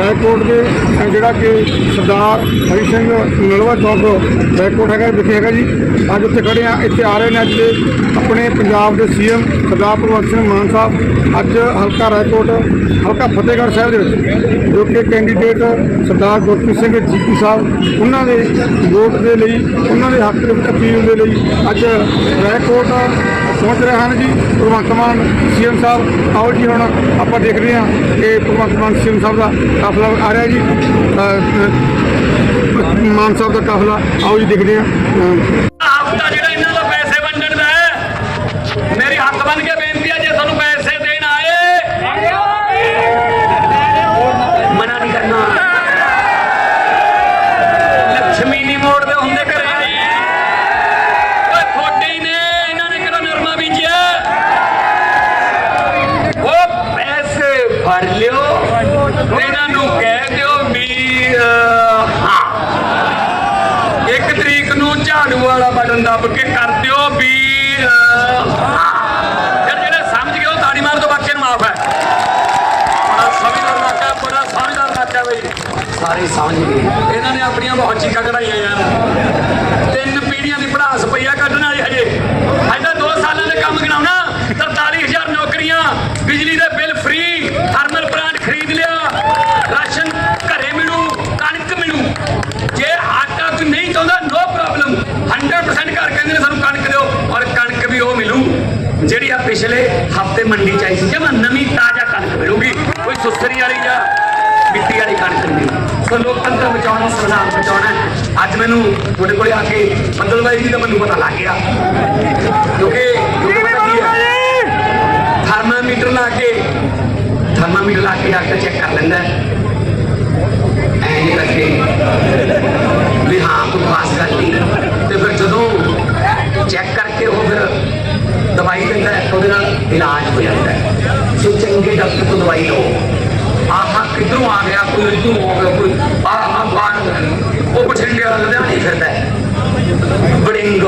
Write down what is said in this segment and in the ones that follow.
ਖੜੇ ਰਾਏਕੋਟ ਦੇ ਜਿਹੜਾ ਕਿ ਸਰਦਾਰ ਹਰੀ ਸਿੰਘ ਨਲਵਾ ਚੌਕ ਰਾਏਕੋਟ ਹੈਗਾ ਵਿਖੇ ਹੈਗਾ ਜੀ। ਅੱਜ ਉੱਥੇ ਖੜੇ ਆ ਇੱਥੇ ਆ ਰਹੇ ਨੇ ਅੱਜ ਆਪਣੇ ਪੰਜਾਬ ਦੇ ਸੀਐਮ ਸਰਦਾਰ ਭਗਵੰਤ ਸਿੰਘ ਮਾਨ ਸਾਹਿਬ। ਅੱਜ ਹਲਕਾ ਰਾਏਕੋਟ ਹਲਕਾ ਫਤਿਹਗੜ੍ਹ ਸਾਹਿਬ ਦੇ ਵਿੱਚ, ਜੋ ਕਿ ਕੈਂਡੀਡੇਟ ਸਰਦਾਰ ਗੁਰਪ੍ਰੀਤ ਸਿੰਘ ਜੀਪੀ ਸਾਹਿਬ, ਉਹਨਾਂ ਦੇ ਵੋਟ ਦੇ ਲਈ, ਉਹਨਾਂ ਦੇ ਹੱਕ ਦੇ ਵਿੱਚ ਅਪੀਲ ਦੇ ਲਈ ਅੱਜ ਰਾਏਕੋਟ ਪਹੁੰਚ ਰਹੇ ਹਨ ਜੀ, ਭਗਵੰਤ ਮਾਨ, ਸੀਐਮ ਸਾਹਿਬ, ਆਓ ਜੀ ਹੁਣ ਆਪਾਂ ਦੇਖਦੇ ਹਾਂ ਕਿ ਭਗਵੰਤ ਮਾਨ, ਸੀਐਮ ਸਾਹਿਬ ਦਾ ਕਾਫਲਾ ਆ ਰਿਹਾ ਜੀ। ਮਾਨ ਸਾਹਿਬ ਦਾ ਕਾਫਲਾ, ਆਓ ਜੀ ਦੇਖਦੇ ਹਾਂ ਅਹ, ਹਫਤਾ ਜਿਹੜਾ ਇਹਨਾਂ ਦਾ ਪੈਸੇ ਵੰਡਣ ਦਾ ਹੈ ਮੇਰੀ ਹੱਥ ਬੰਨ ਕੇ ਬੇਨਤੀ ਹੈ ਜੇ ਤੁਹਾਨੂੰ ਪੈਸੇ ਦੇਣ ਆਏ ਮਨਾ ਨਹੀਂ ਕਰਨਾ ਲక్ష్ਮੀ ਨਹੀਂ ਮੋੜਦੇ ਹੁੰਦੇ ਘਰੇ ਓਏ ਥੋੜੇ ਹੀ ਨੇ ਇਹਨਾਂ ਨੇ ਕਿਹੜਾ ਨਰਮਾ ਬੀਜਿਆ ਉਹ ਪੈਸੇ ਭਰ ਲਿਓ ਤੇ ਇਹਨਾਂ ਨੂੰ ਕਹਿ ਦਿਓ ਵੀ ਅਹ, ਹਾਂ ਇੱਕ ਤਰੀਕ ਨੂੰ ਝਾੜੂ ਵਾਲਾ ਬਟਨ ਦੱਬ ਕੇ ਕਰ ਦਿਓ ਵੀ ਜਿਹੜੇ ਸਮਝ ਗਏ ਉਹ ਤਾੜੀ ਮਾਰ ਦੋ ਬਾਕੀ ਨੂੰ ਮਾਫ ਹੈ? ਬੜਾ ਸਮਝਦਾਰ ਹੈ, ਬੜਾ ਸਮਝਦਾਰ ਹੈ ਬਈ। ਸਾਰੇ ਸਮਝ ਗਏ। ਇਹਨਾਂ ਨੇ ਆਪਣੀਆਂ ਬਹੁਤ ਚੀਕਾਂ ਕਢਾਈਆਂ ਯਾਰ। ਤਿੰਨ ਪੀੜ੍ਹੀਆਂ ਦੀ ਪੜਾਸ ਪਈਆ ਕੱਢਣ ਵਾਲੀ ਹਜੇ। ਅਜਾ 2 ਸਾਲਾਂ ਦੇ ਕੰਮ ਗਿਣਾਉਣਾ 43000 ਨੌਕਰੀਆਂ ਬਿਜਲੀ ਦੇ ਬਿੱਲ ਫ੍ਰੀ ਥਰਮਲ ਪਲਾਂਟ ਖਰੀਦ ਲਿਆ ਰਾਸ਼ਨ ਘਰੇ ਮਿਲੂ ਕਣਕ ਮਿਲੂ ਜੇ ਆਟਾ ਕੋਈ ਨਹੀਂ ਚਾਹੁੰਦਾ ਨੋ ਪ੍ਰੋਬਲਮ 100% ਘਰ ਕਹਿੰਦੇ ਨੇ ਸਾਨੂੰ ਕਣਕ ਦਿਓ ਔਰ ਕਣਕ ਵੀ ਉਹ ਮਿਲੂ ਜਿਹੜੀ ਆ ਪਿਛਲੇ ਹਫ਼ਤੇ ਮੰਡੀ ਚ ਆਈ ਸੀ। ਜਮਾ ਨਵੀਂ ਤਾਜ਼ਾ ਕਣਕ ਮਿਲੂਗੀ। ਕੋਈ ਸੁਸਰੀ ਵਾਲੀ ਜਾਂ ਮਿੱਟੀ ਵਾਲੀ ਕਣਕ ਨਹੀਂ ਸੋ ਲੋਕਤੰਤਰ ਬਚਾਉਣਾ, ਸੰਵਿਧਾਨ ਬਚਾਉਣਾ ਅੱਜ ਮੈਨੂੰ ਤੁਹਾਡੇ ਕੋਲੇ ਆ ਕੇ ਬੱਦਲ ਬਾਈ ਜੀ ਦਾ ਮੈਨੂੰ ਪਤਾ ਲੱਗ ਗਿਆ। ਕਿਉਂਕਿ ਥਰਮਾਮੀਟਰ ਲਾ ਕੇ, ਥਰਮਾਮੀਟਰ ਲਾ ਕੇ ਡਾਕਟਰ ਚੈੱਕ ਕਰ ਲੈਂਦਾ ਕੋਈ ਆਹ ਆਹ ਉਹ ਬਠਿੰਡੇ ਵਾਲਾ ਲੁਧਿਆਣੇ ਫਿਰਦਾ ਬੜਿੰਗ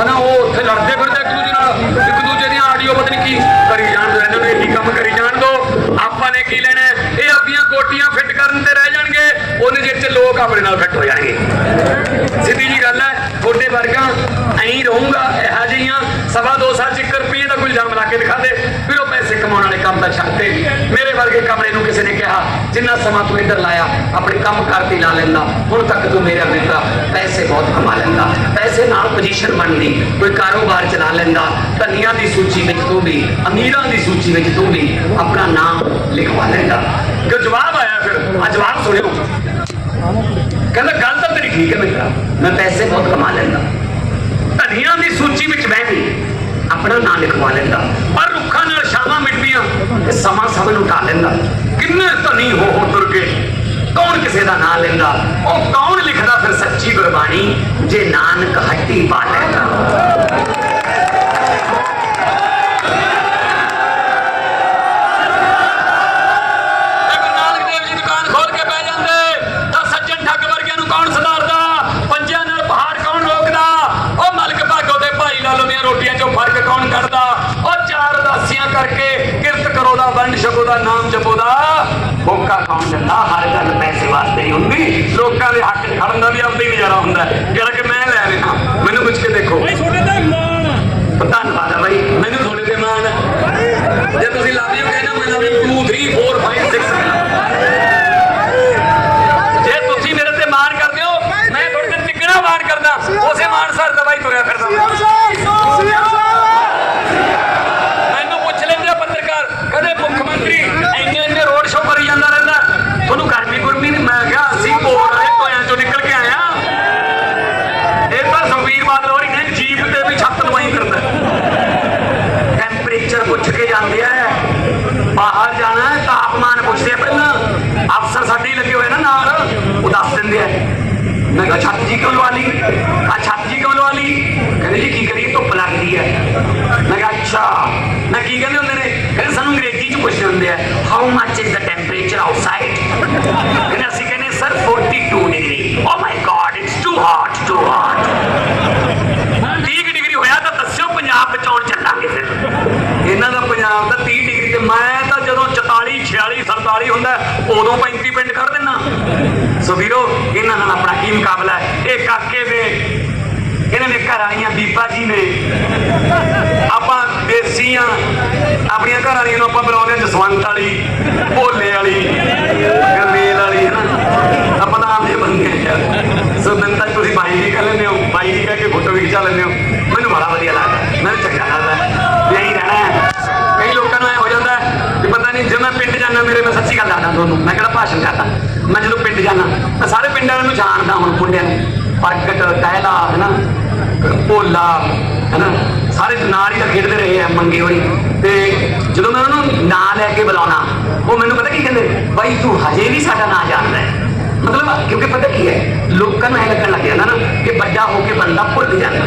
ਹਨਾ ਉਹ ਉੱਥੇ ਲੜਦੇ ਫਿਰਦੇ ਇੱਕ ਦੂਜੇ ਨਾਲ ਇੱਕ ਦੂਜੇ ਦੀਆਂ ਆਡੀਓ ਪਤਾ ਕੀ ਕਰੀ ਜਾਣ ਦੋ ਇਹਨਾਂ ਨੂੰ ਇਹੀ ਕੰਮ ਕਰੀ ਜਾਣ ਦੋ ਆਪਾਂ ਨੇ ਕੀ ਲੈਣਾ ਇਹ ਆਪਣੀਆਂ ਕੋਟੀਆਂ ਫਿੱਟ ਕਰਨ ਤੇ ਰਹਿ ਜਾਣਗੇ, ਉਹਨੇ ਜਿਹੇ ਚ ਲੋਕ ਆਪਣੇ ਨਾਲ ਫਿੱਟ ਹੋ ਜਾਣਗੇ। ਸਿੱਧੀ ਜੀ ਗੱਲ ਹੈ ਤੁਹਾਡੇ ਵਰਗਾ, ਐਂ ਰਹੂੰਗਾ, ਇਹੋ ਜਿਹੀਆਂ ਸਵਾ ਦੋ ਸਾਲ ਚ 1 ਰੁਪਏ ਦਾ ਕੋਈ ਇਲਜ਼ਾਮ ਲਾ ਕੇ ਦਿਖਾ ਦੇ। ਫਿਰ ਉਹ ਪੈਸੇ ਕਮਾਉਣ ਵਾਲੇ ਕੰਮ ਦਾ ਛੱਡਦੇ ਮੇਰੇ ਵਰਗੇ ਕਮਰੇ ਨੂੰ ਕਿਸੇ ਨੇ ਕਿਹਾ ਜਿੰਨਾ ਸਮਾਂ ਤੂੰ ਇੱਧਰ ਲਾਇਆ, ਆਪਣੇ ਕੰਮ ਕਰਤੀ ਲਾ ਲੈਂਦਾ। ਹੁਣ ਤੱਕ ਤੂੰ ਮੇਰਾ ਬੇਟਾ ਪੈਸੇ ਬਹੁਤ ਕਮਾ ਲੈਂਦਾ। ਪੈਸੇ ਨਾਲ ਪੋਜੀਸ਼ਨ ਬਣਦੀ, ਕੋਈ ਕਾਰੋਬਾਰ ਚਲਾ ਲੈਂਦਾ। ਧਨੀਆਂ ਦੀ ਸੂਚੀ ਵਿੱਚ ਤੂੰ ਵੀ, ਅਮੀਰਾਂ ਦੀ ਸੂਚੀ ਵਿੱਚ ਤੂੰ ਵੀ ਆਪਣਾ ਨਾਮ ਲਿਖਵਾ ਲੈਂਦਾ। ਕਿ ਜਵਾਬ ਆਇਆ ਫਿਰ ਆ ਜਵਾਬ ਸੁਣਿਓ। ਕਹਿੰਦਾ, ਗੱਲ ਤਾਂ ਤੇਰੀ ਠੀਕ ਹੈ ਮਿੱਤਰਾ, ਮੈਂ ਪੈਸੇ ਬਹੁਤ ਕਮਾ ਲੈਂਦਾ। ਧਨੀਆਂ ਦੀ ਸੂਚੀ ਵਿੱਚ ਬਹਿ ਕੇ ਆਪਣਾ ਨਾਂ ਲਿਖਵਾ ਲੈਂਦਾ। ਪਰ ਰੁੱਖਾਂ ਨਾਲ ਛਾਵਾਂ ਮਿਟਦੀਆਂ ਤੇ ਸਮਾਂ ਸਭ ਨੂੰ ਢਾ ਲੈਂਦਾ। ਕਿੰਨੇ ਧਨੀ ਹੋ ਹੋ ਤੁਰ ਕੇ? ਕੌਣ ਕਿਸੇ ਦਾ ਨਾਂ ਲੈਂਦਾ? ਉਹ ਕੌਣ ਲਿਖਦਾ ਫਿਰ ਸੱਚੀ ਗੁਰਬਾਣੀ? ਜੇ ਨਾਨਕ ਹੱਟੀ ਪਾ ਲੈਂਦਾ। ਦੁਕਾਨ ਖੋਲ ਕੇ ਬਹਿ ਜਾਂਦੇ, ਤਾਂ ਸੱਜਣ ਠੱਗ ਵਰਗਿਆਂ ਨੂੰ ਕੌਣ ਸੁਧਾਰਦਾ? ਪੰਜਾਂ ਨਾਲ ਪਹਾੜ ਕੌਣ ਰੋਕਦਾ? ਉਹ ਮਲਕ ਭਾਗੋ ਦੇ ਭਾਈ ਲਾਲੋ ਦੀਆਂ ਰੋਟੀਆਂ ਚੋਂ ਫ਼ਰਕ ਕੌਣ ਕੱਢਦਾ? ਉਹ ਚਾਰ ਉਦਾਸੀਆਂ ਕਰਕੇ ਕਿਰਤ ਕਰੋ ਦਾ ਵੰਡ ਛਕੋ ਦਾ ਨਾਮ ਜਪੋ ਮੌਕਾ ਕੌਣ ਦਿੰਦਾ ਹਰ ਗੱਲ ਪੈਸੇ ਵਾਸਤੇ ਹੀ ਹੁੰਦੀ। ਲੋਕਾਂ ਦੇ ਹੱਕ ਖੜਨ ਦਾ ਵੀ ਆਪਦਾ ਹੀ ਨਜ਼ਾਰਾ ਹੁੰਦਾ। ਹੈ। ਜਿਹੜਾ ਕਿ ਮੈਂ ਲੈ ਰਿਹਾ, ਮੈਨੂੰ ਪੁੱਛ ਕੇ ਦੇਖੋ ਧੰਨਵਾਦ ਹੈ ਬਾਈ ਮੈਨੂੰ ਤੁਹਾਡੇ ਤੇ ਮਾਣ ਹੈ ਜੇ ਤੁਸੀਂ ਲਵ ਯੂ ਕਹਿਣਾ ਮੈਂ ਲਵ ਯੂ 2 3 4 5 6 ਜੇ ਤੁਸੀਂ ਮੇਰੇ ਤੇ ਮਾਣ ਕਰਦੇ ਹੋ ਮੈਂ ਤੁਹਾਡੇ ਤੇ ਤਿੱਗਣਾ ਮਾਣ ਕਰਦਾ ਉਸੇ ਮਾਣ ਸਰ ਦਵਾਈ ਤੁਰਿਆ ਫਿਰਦਾ ਮੈਨੂੰ ਪੁੱਛ ਲੈਂਦੇ ਆ ਪੱਤਰਕਾਰ ਕਦੇ ਮੁੱਖ ਮੰਤਰੀ ਇੰਨੇ ਇੰਨੇ ਰੋਡ ਸ਼ੋਅ ਕਰੀ ਜਾਂਦਾ ਰਹਿੰਦਾ ਤੁਹਾਨੂੰ ਗਰਮੀ ਗੁਰਮੀ ਨਹੀਂ ਮੈਂ ਕਿਹਾ ਅਸੀਂ ਕੋਲ ਵਾਲੇ ਟੋਇਆਂ ਚੋਂ ਨਿਕਲ ਕੇ ਆਇਆ ਇਹ ਤਾਂ ਸੁਖਬੀਰ ਬਾਦਲ ਹੋਰੀ ਨੇ ਜੀਪ ਤੇ ਵੀ ਛੱਤ ਲਵਾਈ ਕਰਦਾ ਦੱਸ ਦਿੰਦੇ ਆ ਮੈਂ ਕਿਹਾ ਛੱਤ ਜੀ ਕਿਉਂ ਲਵਾ ਲਈ ਆ ਛੱਤ ਜੀ ਕਿਉਂ ਲਵਾ ਲਈ ਕਹਿੰਦੇ ਜੀ ਕੀ ਕਰੀਏ ਧੁੱਪ ਲੱਗਦੀ ਹੈ ਮੈਂ ਕਿਹਾ ਅੱਛਾ ਮੈਂ ਕੀ ਕਹਿੰਦੇ ਹੁੰਦੇ ਨੇ ਕਹਿੰਦੇ ਸਾਨੂੰ ਅੰਗਰੇਜ਼ੀ ਚ ਪੁੱਛਦੇ ਹੁੰਦੇ ਆ how much is the temperature outside ਕਹਿੰਦੇ ਅਸੀਂ ਕਹਿੰਦੇ sir 42 degree oh my God it's too hot too hot 30 degree ਹੋਇਆ ਤਾਂ ਦੱਸਿਓ ਪੰਜਾਬ ਬਚਾਉਣ ਚੱਲਾਂਗੇ ਫਿਰ। ਇਹਨਾਂ ਦਾ ਪੰਜਾਬ ਦਾ 30 ਡਿਗਰੀ ਤੇ ਮੈਂ ਤਾਂ ਜਦੋਂ 44 46 47 ਹੁੰਦਾ, ਉਦੋਂ 35 ਪਿੰਡ ਕਰ ਦਿੰਨਾ ਸੋ ਵੀਰੋ, ਇਹਨਾਂ ਨਾਲ ਆਪਣਾ ਕੀ ਮੁਕਾਬਲਾ ਹੈ? ਇਹ ਕਾਕੇ ਦੇ ਇਹਨਾਂ ਦੇ ਘਰ ਵਾਲੀਆਂ ਬੀਬਾ ਜੀ ਨੇ। ਆਪਾਂ ਦੇਸੀ ਆ ਆਪਣੀਆਂ ਘਰ ਵਾਲੀਆਂ ਨੂੰ ਆਪਾਂ ਬੁਲਾਉਂਦੇ ਹਾਂ ਜਸਵੰਤ ਵਾਲੀ। ਭੋਲੇ ਵਾਲੀ ਗਰਮੇਲ ਵਾਲੀ ਹੈ ਨਾ ਆਪਾਂ ਤਾਂ ਆਮ ਜਿਹੇ ਬੰਦੇ ਆ ਯਾਰ ਸੋ ਮੈਨੂੰ ਤਾਂ ਤੁਸੀਂ ਬਾਈ ਜੀ ਕਹਿ ਲੈਂਦੇ ਹੋ ਬਾਈ ਜੀ ਕਹਿ ਕੇ ਫੋਟੋ ਵੀ ਖਿਚਾ ਲੈਂਦੇ ਹੋ ਮੈਨੂੰ ਬੜਾ ਵਧੀਆ ਲੱਗਦਾ ਮੈਨੂੰ ਚੰਗਾ ਲੱਗਦਾ ਵੀ ਇਹੀ ਰਹਿਣਾ ਹੈ ਕਈ ਲੋਕਾਂ ਨੂੰ ਐ ਹੋ ਜਾਂਦਾ ਹੈ ਕਿ ਪਤਾ ਨਹੀਂ ਜੇ ਮੈਂ ਪਿੰਡ ਜਾਂਦਾ ਮੇਰੇ ਮੈਂ ਸੱਚੀ ਗੱਲ ਦੱਸਦਾ ਤੁਹਾਨੂੰ, ਮੈਂ ਕਿਹੜਾ ਭਾਸ਼ਣ ਕਰਦਾ? ਮੈਂ ਜਦੋਂ ਪਿੰਡ ਜਾਂਦਾ ਮੈਂ ਸਾਰੇ ਪਿੰਡਾਂ ਨੂੰ ਜਾਣਦਾ ਹੁਣ ਮੁੰਡਿਆਂ ਨੂੰ। ਪ੍ਰਗਟ ਕਹਿਲਾ ਹੈ ਭੋਲਾ, ਹੈਨਾ? ਸਾਰੇ ਨਾਲ ਹੀ ਤਾਂ ਖੇਡਦੇ ਰਹੇ ਆ ਮੰਗੇ ਹੋਣੀ। ਤੇ ਜਦੋਂ ਮੈਂ ਉਹਨਾਂ ਨੂੰ ਨਾਂ ਲੈ ਕੇ ਬੁਲਾਉਣਾ, ਉਹ ਮੈਨੂੰ ਪਤਾ ਕੀ ਕਹਿੰਦੇ? ਬਾਈ ਤੂੰ ਹਜੇ ਵੀ ਸਾਡਾ ਨਾਂ ਜਾਣਦਾ ਹੈ। ਮਤਲਬ ਕਿਉਂਕਿ ਪਤਾ ਕੀ ਹੈ, ਲੋਕਾਂ ਨੂੰ ਇਹ ਲੱਗਣ ਲੱਗ ਜਾਂਦਾ ਨਾ ਕਿ ਵੱਡਾ ਹੋ ਕੇ ਬੰਦਾ ਭੁੱਲ ਜਾਂਦਾ।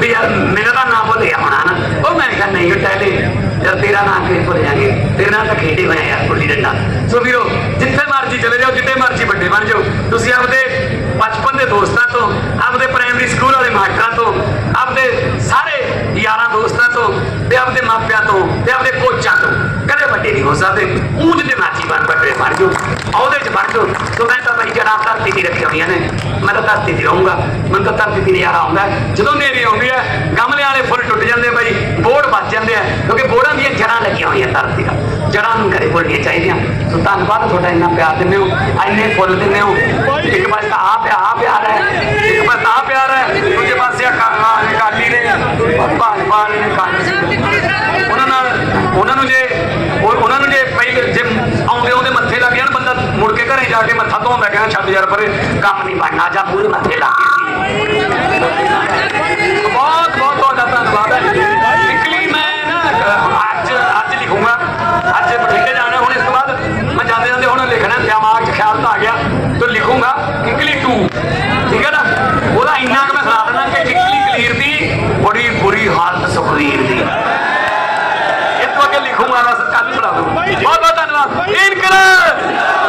ਵੀ ਯਾਰ ਮੇਰਾ ਤਾਂ ਨਾਂ ਭੁੱਲ ਗਿਆ ਹੋਣਾ ਨਾ। ਉਹ ਮੈਂ ਕਿਹਾ, ਨਹੀਂ ਟੈਲੇ ਯਾਰ ਤੇਰਾ ਨਾਂ ਕਿਵੇਂ ਭੁੱਲ ਜਾਗੇ ਤੇਰਾ ਨਾਂ ਤਾਂ ਖੇਡੇ ਹੋਇਆ ਯਾਰ ਗੁੱਲੀ ਡੰਡਾ। ਸੋ ਵੀਰੋ, ਜਿੱਥੇ ਮਰਜ਼ੀ ਚਲੇ ਜਾਓ ਜਿੱਥੇ ਮਰਜ਼ੀ ਵੱਡੇ ਬਣ ਜਾਓ। ਤੁਸੀਂ ਆਪਦੇ ਬਚਪਨ ਦੇ ਦੋਸਤਾਂ ਤੋਂ, ਆਪਦੇ ਪ੍ਰਾਇਮਰੀ ਸਕੂਲ ਵਾਲੇ ਮਾਸਟਰਾਂ ਤੋਂ, ਆਪਦੇ ਸਾਰੇ ਯਾਰਾਂ ਦੋਸਤਾਂ ਤੋਂ, ਤੇ ਆਪਦੇ ਮਾਪਿਆਂ ਤੋਂ, ਤੇ ਆਪਦੇ ਕੋਚਾਂ ਨਹੀਂ ਹੋ ਸਕਦੇ। ਉਂਝ ਦੇ ਮਰਜ਼ੀ ਬਣ ਵੱਡੇ ਬਣ ਜਾਓ। ਉਹਦੇ ਚ ਬਣ ਜਾਓ। ਸੋ ਮੈਂ ਤਾਂ ਬਈ ਜੜਾ ਧਰਤੀ ਦੀ ਰੱਖੀ ਹੋਈਆਂ ਨੇ, ਮੈਂ ਤਾਂ ਧਰਤੀ ਦੀ ਰਹੂੰਗਾ। ਮੈਨੂੰ ਤਾਂ ਧਰਤੀ ਦੀ ਨਜ਼ਾਰਾ ਆਉਂਦਾ ਜਦੋਂ ਨੇਰੀ ਆਉਂਦੀ ਹੈ ਗਮਲੇ ਵਾਲੇ ਫੁੱਲ ਟੁੱਟ ਜਾਂਦੇ ਆ ਬੋੜ ਵੱਜ ਜਾਂਦੇ ਆ, ਕਿਉਂਕਿ ਬੋੜਾਂ ਦੀਆਂ ਜੜਾਂ ਲੱਗੀਆਂ ਹੋਈਆਂ ਧਰਤੀ ਦਾ ਜੜਾਂ ਨੂੰ ਕਦੇ ਭੁੱਲਣੀਆਂ ਚਾਹੀਦੀਆਂ। ਸੋ ਧੰਨਵਾਦ, ਤੁਹਾਡਾ ਇੰਨਾ ਪਿਆਰ ਦਿੰਦੇ ਹੋ। ਇੰਨੇ ਫੁੱਲ ਦਿੰਦੇ ਹੋ। ਇੱਕ ਪਾਸੇ ਤਾਂ ਆ ਪਿਆ ਆ ਪਿਆਰ ਹੈ। ਇੱਕ ਪਾਸੇ ਆ ਪਿਆਰ ਹੈ। ਦੂਜੇ ਪਾਸੇ ਅਕਾਲੀ ਨੇ ਭਾਜਪਾ ਨੇ। ਜੇ ਆਉਂਦੇ ਉਹਦੇ ਮੱਥੇ ਲੱਗ ਜਾਣ, ਬੰਦਾ ਮੁੜ ਕੇ ਘਰੇ ਜਾ ਕੇ ਮੱਥਾ ਧੋਂਦਾ ਕਹਿੰਦਾ ਛੱਡ ਯਾਰ ਪਰੇ, ਕੰਮ ਨਹੀਂ ਬਣਨਾ, ਜਾਂ ਪੂਰੇ ਮੱਥੇ ਲੱਗ ਬਹੁਤ ਬਹੁਤ ਤੁਹਾਡਾ ਧੰਨਵਾਦ ਹੈ। ਨਿਕਲੀ ਮੈਂ ਨਾ, ਅੱਜ ਅੱਜ ਲਿਖੂੰਗਾ। ਅੱਜ ਬਠਿੰਡੇ ਜਾਣਾ, ਹੁਣ ਇਸ ਤੋਂ ਬਾਅਦ ਮੈਂ ਜਾਂਦੇ ਜਾਂਦੇ ਹੁਣ ਲਿਖਣਾ, ਦਿਮਾਗ 'ਚ ਖਿਆਲ ਤਾਂ ਆ ਗਿਆ, ਤੇ ਲਿਖੂੰਗਾ ਨਿਕਲੀ 2 ਠੀਕ ਹੈ ਨਾ? ਉਹਦਾ ਇੰਨਾ ਕਿ ਮੈਂ ਸੁਣਾ ਦਿੰਦਾ ਕਿ ਨਿਕਲੀ ਕਲੀਰ ਦੀ, ਬੜੀ ਬੁਰੀ ਹਾਲਤ ਸੁਖਵੀਰ ਦੀ। ਇਸ ਤੋਂ ਅੱਗੇ ਲਿਖੂੰਗਾ, ਬਸ ਕੱਲ ਸੁਣਾ ਦੂੰ ਬਹੁਤ இன்கலாப் இன்கலாப்